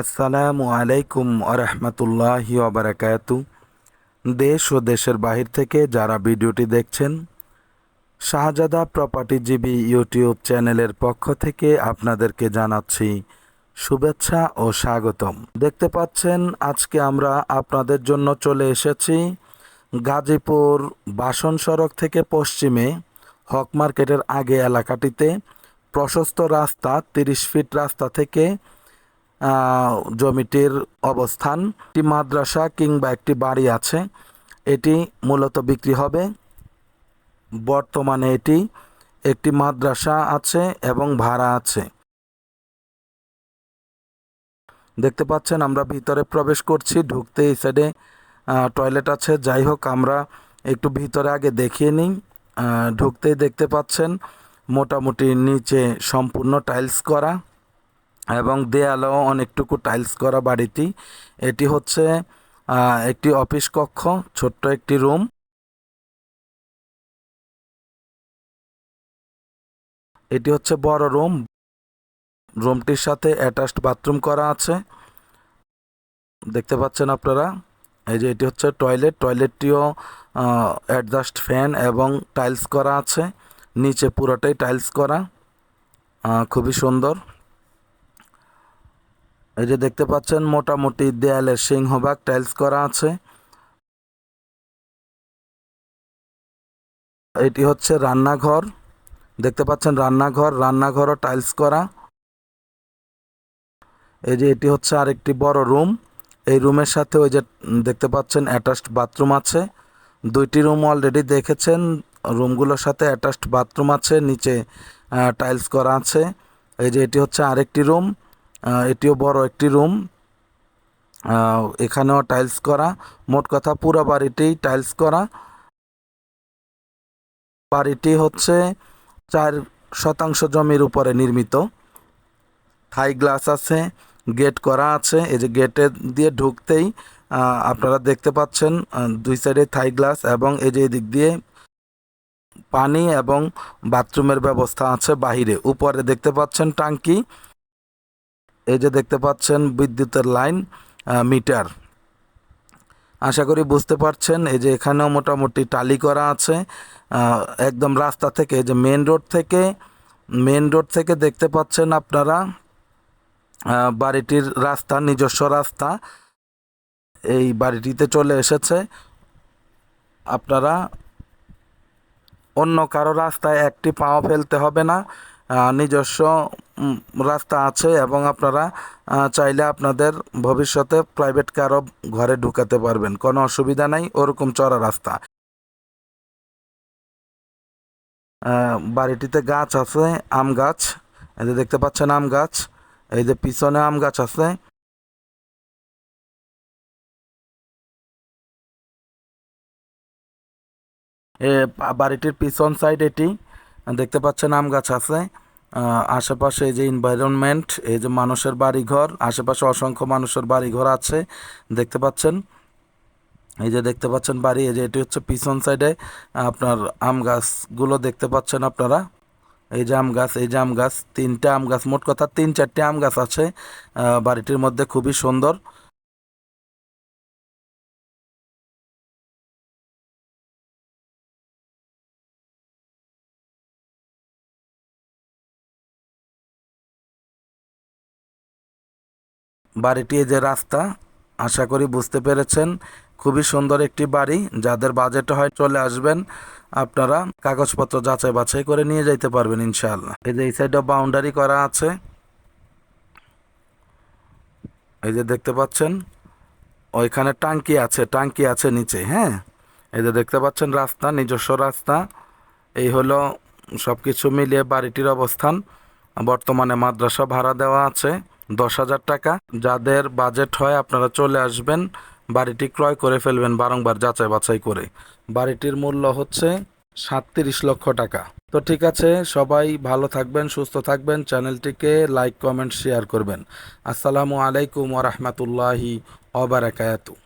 আসসালামু আলাইকুম আরহামতুল্লাহি ওবরাকাতু দেশ ও দেশের বাহির থেকে যারা ভিডিওটি দেখছেন, শাহজাদা প্রপার্টিজীবী ইউটিউব চ্যানেলের পক্ষ থেকে আপনাদেরকে জানাচ্ছি শুভেচ্ছা ও স্বাগতম। দেখতে পাচ্ছেন, আজকে আমরা আপনাদের জন্য চলে এসেছি গাজীপুর বাসন সড়ক থেকে পশ্চিমে হক মার্কেটের আগে এলাকাটিতে প্রশস্ত রাস্তা, তিরিশ ফিট রাস্তা থেকে জমিটির অবস্থান, একটি মাদ্রাসা কিংবা একটি বাড়ি আছে। এটি মূলত বিক্রি হবে। বর্তমানে এটি একটি মাদ্রাসা আছে এবং ভাড়া আছে। দেখতে পাচ্ছেন, আমরা ভিতরে প্রবেশ করছি, ঢুকতে এই সাইডে টয়লেট আছে। যাই হোক, আমরা একটু ভিতরে আগে দেখিয়ে নিই। ঢুকতেই দেখতে পাচ্ছেন, মোটামুটি নিচে সম্পূর্ণ টাইলস করা। এবং দেয়ালেও অনেকটুকু টাইলস করা বাড়িটি। এটি হচ্ছে একটি অফিস কক্ষ, ছোট্ট একটি রুম। এটি হচ্ছে বড় রুম। রুমটির সাথে অ্যাটাচড বাথরুম করা আছে। দেখতে পাচ্ছেন আপনারা? এই যে এটি হচ্ছে টয়লেট। টয়লেটটিও অ্যাডজাস্ট ফ্যান এবং টাইলস করা আছে। নিচে পুরোটাই টাইলস করা। খুবই সুন্দর। এই যে দেখতে পাচ্ছেন, মোটামুটি দেয়ালে সিংহভাগ টাইলস করা আছে। এটি হচ্ছে রান্নাঘর। দেখতে পাচ্ছেন, রান্নাঘর, রান্নাঘরও টাইলস করা। এই যে এটি হচ্ছে আরেকটি বড় রুম। এই রুমের সাথে ওই যে দেখতে পাচ্ছেন অ্যাটাচড বাথরুম আছে। দুইটি রুম অলরেডি দেখেছেন। রুমগুলোর সাথে অ্যাটাচড বাথরুম আছে, নিচে টাইলস করা আছে। এই যে এটি হচ্ছে আরেকটি রুম। এটিও বড় একটি রুম। এখানেও টাইলস করা, মোট কথা পুরো বাড়িটি টাইলস করা। বাড়িটি হচ্ছে চার শতাংশ জমির উপরে নির্মিত। থাই গ্লাস আছে, গেট করা আছে, এই যে গেটে দিয়ে ঢুকতেই আপনারা দেখতে পাচ্ছেন দুই সাইডে থাই গ্লাস এবং এই যে এদিক দিয়ে পানি এবং বাথরুমের ব্যবস্থা আছে বাহিরে। উপরে দেখতে পাচ্ছেন টাঙ্কি। এই যে দেখতে পাচ্ছেন বিদ্যুতের লাইন মিটার। আশা করি বুঝতে পারছেন, এই যে এখানেও মোটামুটি টালি করা আছে। একদম রাস্তা থেকে যে মেন রোড থেকে মেন রোড থেকে দেখতে পাচ্ছেন আপনারা বাড়িটির রাস্তা, নিজস্ব রাস্তা। এই বাড়িটিতে চলে এসেছে। আপনারা অন্য কারও রাস্তায় একটি পাও ফেলতে হবে না। নিজস্ব রাস্তা আছে এবং আপনারা চাইলে আপনাদের ভবিষ্যতে প্রাইভেট কারও ঘরে ঢুকাতে পারবেন। কোনো অসুবিধা নাই, ওরকম চড়া রাস্তা। বাড়িটিতে গাছ আছে, আম গাছ। এই যে দেখতে পাচ্ছেন আম গাছ। এই যে পিছনে আম গাছ আছে। বাড়িটির পিছন সাইড এটি, দেখতে পাচ্ছেন আম গাছ আছে। আশেপাশে এই যে এনভায়রনমেন্ট এই যে মানুষের বাড়িঘর, আশেপাশে অসংখ্য মানুষের বাড়িঘর আছে, দেখতে পাচ্ছেন? এই যে দেখতে পাচ্ছেন বাড়ি, এই যে এটি হচ্ছে পিছন সাইডে আপনার আম গাছগুলো দেখতে পাচ্ছেন আপনারা? এই যে আম গাছ, এই যে আম গাছ, তিনটে আম গাছ, মোট কথা তিন চারটে আম গাছ আছে বাড়িটির মধ্যে, খুবই সুন্দর। বাড়িটি যে রাস্তা, আশা করি বুঝতে পেরেছেন। খুবই সুন্দর একটি বাড়ি, যাদের বাজেট হয় চলে আসবেন। আপনারা কাগজপত্র যাচাই বাছাই করে নিয়ে যাইতে পারবেন ইনশাআল্লাহ। এই যে এই সাইডে বাউন্ডারি করা আছে। এই যে দেখতে পাচ্ছেন, ওইখানে টাঙ্কি আছে টাঙ্কি আছে নিচে হ্যাঁ? এই যে দেখতে পাচ্ছেন রাস্তা, নিজস্ব রাস্তা। এই হলো সব কিছু মিলিয়ে বাড়িটির অবস্থান। বর্তমানে মাদ্রাসা ভাড়া দেওয়া আছে। দশ হাজার টাকা। যাদের বাজেট হয় আপনারা চলে আসবেন, বাড়িটি ক্রয় করে ফেলবেন বারংবার যাচাই বাছাই করে। বাড়িটির মূল্য হচ্ছে সাতত্রিশ লক্ষ টাকা। তো ঠিক আছে, সবাই ভালো থাকবেন, সুস্থ থাকবেন, চ্যানেলটিকে লাইক, কমেন্ট, শেয়ার করবেন। আসসালামু আলাইকুম ওরহমতুল্লাহি ওবরাকাতু